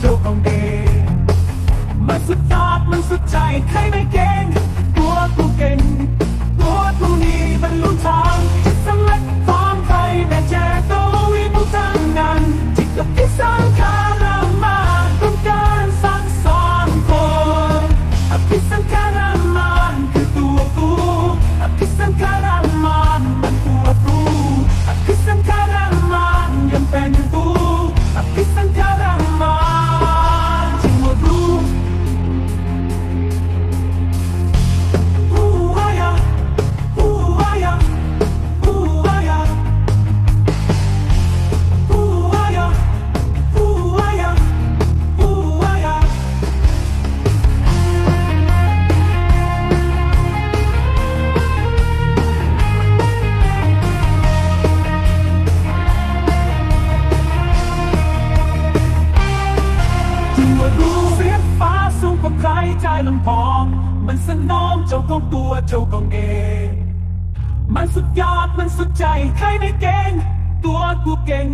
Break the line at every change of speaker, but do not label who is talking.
โชคของดี มันสุดยอดมันสุดใจใครไม่ ใจลำพอง มันสนองเจ้าของตัวเจ้าของเอง มันสุดยอดมันสุดใจใครไม่เก่ง ตัวกูเก่ง